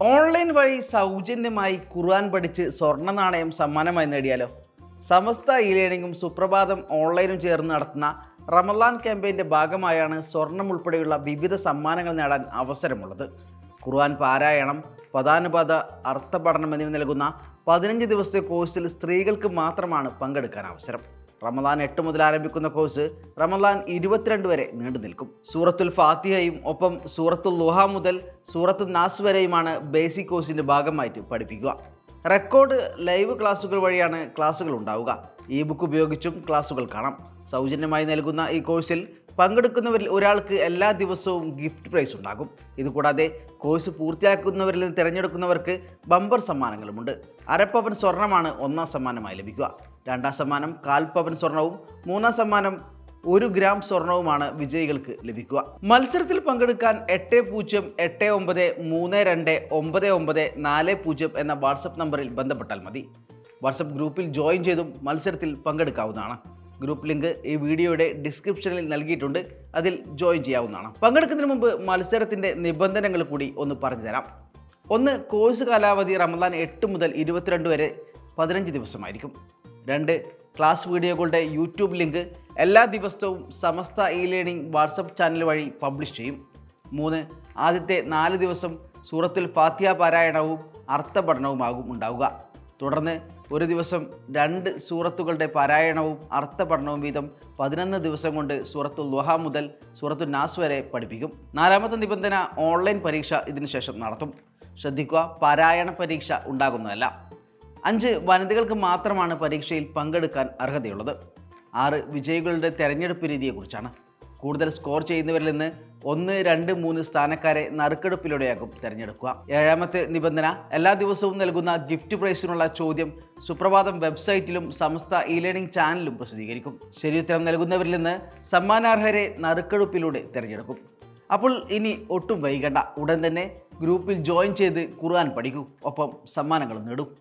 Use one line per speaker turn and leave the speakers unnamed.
Online വഴി സൗജന്യമായി ഖുർആൻ പഠിച്ച് സ്വർണ നാണയം സമ്മാനമായി നേടിയാലോ? സമസ്ത ഇ ലേണിംഗും സുപ്രഭാതം ഓൺലൈനും ചേർന്ന് നടത്തുന്ന റമലാൻ ക്യാമ്പയിന്റെ ഭാഗമായാണ് സ്വർണം ഉൾപ്പെടെയുള്ള വിവിധ സമ്മാനങ്ങൾ നേടാൻ അവസരമുള്ളത്. ഖുർആൻ പാരായണം പദാനുപത അർത്ഥപഠനം എന്നിവ നൽകുന്ന പതിനഞ്ച് ദിവസത്തെ കോഴ്സിൽ സ്ത്രീകൾക്ക് മാത്രമാണ് പങ്കെടുക്കാൻ അവസരം. റമദാൻ എട്ട് മുതൽ ആരംഭിക്കുന്ന കോഴ്സ് റമദാൻ ഇരുപത്തിരണ്ട് വരെ നീണ്ടു നിൽക്കും. സൂറത്തുൽ ഫാത്തിഹയും ഒപ്പം സൂറത്തുൽ ലുഹ മുതൽ സൂറത്തുൽ നാസ് വരെയുമാണ് ബേസിക് കോഴ്സിന്റെ ഭാഗമായിട്ട് പഠിപ്പിക്കുക. റെക്കോർഡ് ലൈവ് ക്ലാസ്സുകൾ വഴിയാണ് ക്ലാസ്സുകൾ ഉണ്ടാവുക. ഇ ബുക്ക് ഉപയോഗിച്ചും ക്ലാസ്സുകൾ കാണാം. സൗജന്യമായി നൽകുന്ന ഈ കോഴ്സിൽ പങ്കെടുക്കുന്നവരിൽ ഒരാൾക്ക് എല്ലാ ദിവസവും ഗിഫ്റ്റ് പ്രൈസ് ഉണ്ടാകും. ഇതുകൂടാതെ കോഴ്സ് പൂർത്തിയാക്കുന്നവരിൽ നിന്ന് തിരഞ്ഞെടുക്കുന്നവർക്ക് ബമ്പർ സമ്മാനങ്ങളുമുണ്ട്. അരപ്പവൻ സ്വർണമാണ് ഒന്നാം സമ്മാനമായി ലഭിക്കുക. രണ്ടാം സമ്മാനം കാൽപ്പവൻ സ്വർണവും മൂന്നാം സമ്മാനം ഒരു ഗ്രാം സ്വർണവുമാണ് വിജയികൾക്ക് ലഭിക്കുക. മത്സരത്തിൽ പങ്കെടുക്കാൻ എട്ട് പൂജ്യം എട്ട് ഒമ്പത് മൂന്ന് രണ്ട് ഒമ്പത് ഒമ്പത് നാല് പൂജ്യം എന്ന വാട്സപ്പ് നമ്പറിൽ ബന്ധപ്പെട്ടാൽ മതി. വാട്സപ്പ് ഗ്രൂപ്പിൽ ജോയിൻ ചെയ്തും മത്സരത്തിൽ പങ്കെടുക്കാവുന്നതാണ്. ഗ്രൂപ്പ് ലിങ്ക് ഈ വീഡിയോയുടെ ഡിസ്ക്രിപ്ഷനിൽ നൽകിയിട്ടുണ്ട്. അതിൽ ജോയിൻ ചെയ്യാവുന്നതാണ്. പങ്കെടുക്കുന്നതിന് മുമ്പ് മത്സരത്തിന്റെ നിബന്ധനകൾ കൂടി ഒന്ന് പറഞ്ഞു തരാം. ഒന്ന് കോഴ്സ് കാലാവധി റമദാൻ എട്ട് മുതൽ ഇരുപത്തിരണ്ട് വരെ പതിനഞ്ച് ദിവസമായിരിക്കും. രണ്ട് ക്ലാസ് വീഡിയോകളുടെ യൂട്യൂബ് ലിങ്ക് എല്ലാ ദിവസവും Samastha e learning WhatsApp channel വഴി പബ്ലിഷ് ചെയ്യും. മൂന്ന് ആദ്യത്തെ നാല് ദിവസം സൂറത്തുൽ ഫാത്തിഹ പാരായണവും അർത്ഥപഠനവുമാകും ഉണ്ടാവുക. തുടർന്ന് ഒരു ദിവസം രണ്ട് സൂറത്തുകളുടെ പാരായണവും അർത്ഥപഠനവും വീതം പതിനൊന്ന് ദിവസം കൊണ്ട് സൂറത്തു ലുഹ മുതൽ സൂറത്തു നാസ് വരെ പഠിപ്പിക്കും. നാലാമത്തെ നിബന്ധന ഓൺലൈൻ പരീക്ഷ ഇതിനുശേഷം നടത്തും. ശ്രദ്ധിക്കുക പാരായണ പരീക്ഷ ഉണ്ടാകുന്നതല്ല. അഞ്ച് വനിതകൾക്ക് മാത്രമാണ് പരീക്ഷയിൽ പങ്കെടുക്കാൻ അർഹതയുള്ളത്. ആറ് വിജയികളുടെ തെരഞ്ഞെടുപ്പ് രീതിയെക്കുറിച്ചാണ്. കൂടുതൽ സ്കോർ ചെയ്യുന്നവരിൽ നിന്ന് ഒന്ന് രണ്ട് മൂന്ന് സ്ഥാനക്കാരെ നറുക്കെടുപ്പിലൂടെയാകും തിരഞ്ഞെടുക്കുക. ഏഴാമത്തെ നിബന്ധന എല്ലാ ദിവസവും നൽകുന്ന ഗിഫ്റ്റ് പ്രൈസിനുള്ള ചോദ്യം സുപ്രഭാതം വെബ്സൈറ്റിലും സമസ്ത ഇ ലേണിംഗ് ചാനലും പ്രസിദ്ധീകരിക്കും ശരിയുത്തരം നൽകുന്നവരിൽ നിന്ന് സമ്മാനാർഹരെ നറുക്കെടുപ്പിലൂടെ തിരഞ്ഞെടുക്കും. അപ്പോൾ ഇനി ഒട്ടും വൈകണ്ട. ഉടൻ തന്നെ ഗ്രൂപ്പിൽ ജോയിൻ ചെയ്ത് ഖുർആൻ പഠിക്കൂ. ഒപ്പം സമ്മാനങ്ങളും നേടും.